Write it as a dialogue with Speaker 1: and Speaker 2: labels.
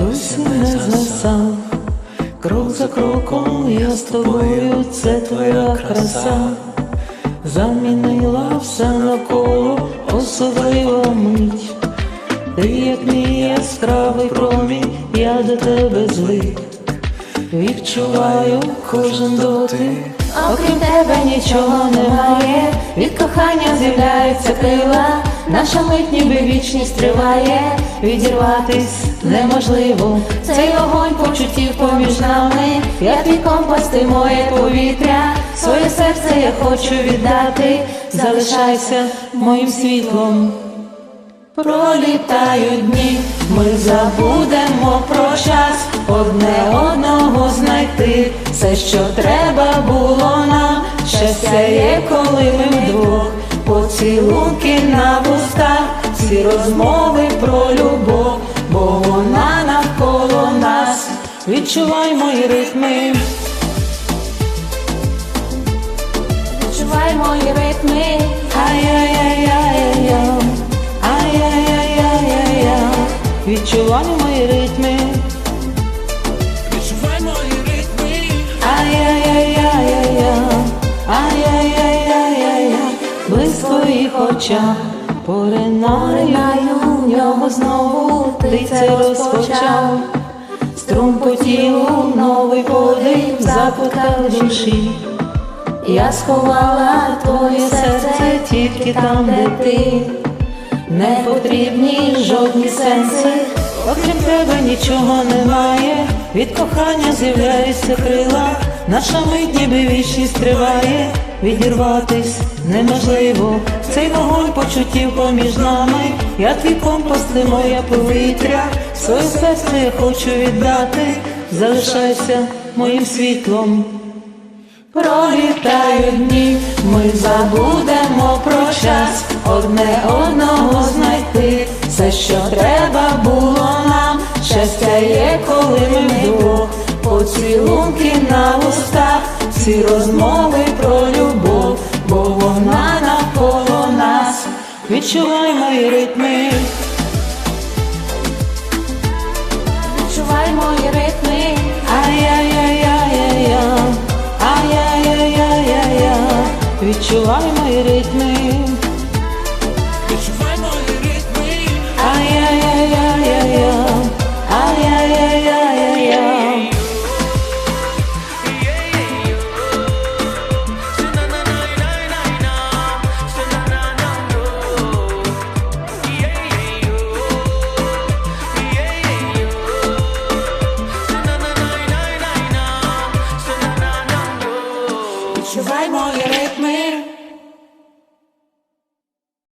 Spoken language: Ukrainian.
Speaker 1: досі не згасав. Крок за кроком я з тобою, це твоя краса. Замінила все навколо особлива мить. Ти як мій яскравий промінь, я до тебе злий. Відчуваю кожен дотик, окрім тебе нічого немає. Від кохання з'являються крила, наша мить ніби вічність триває. Відірватись неможливо. Цей вогонь почуттів поміж нами. Я твій компас, ти моє повітря. Своє серце я хочу віддати. Залишайся моїм світлом. Пролітають дні, ми забудемо про час, одне одного знайти, все, що треба було нам, щастя є, коли ми вдвох, поцілунки на вустах, всі розмови про любов, бо вона навколо нас, відчувай мої ритми,
Speaker 2: Відчувай мої ритми,
Speaker 1: ай-яй-яй-яй-яй, ай-яй-яй-яй-яй, відчувай мої ритми. Твоїх очах поринаю в нього знову, ти це розпочав. Струм по тілу, новий подих, запитав душі. Я сховала твоє серце тільки там, де ти. Не потрібні жодні сенси, окрім тебе нічого немає. Від кохання з'являються крила, наша мить ніби вічність триває. Відірватись неможливо, цей вогонь почуттів поміж нами. Я твій компас, ти моє повітря, своє серце я хочу віддати, залишайся моїм світлом. Пролітають дні, ми забудемо про час, одне одного знайти, все, що треба було нам, щастя є, коли ми вдвох, поцілунки на устах, всі розмови про любов, бо вона навколо нас, відчувай мої ритми,
Speaker 2: відчувай мої ритми,
Speaker 1: ай-яй-яй-яй-яй, ай-яй-яй-яй-яй, відчувай мої ритми.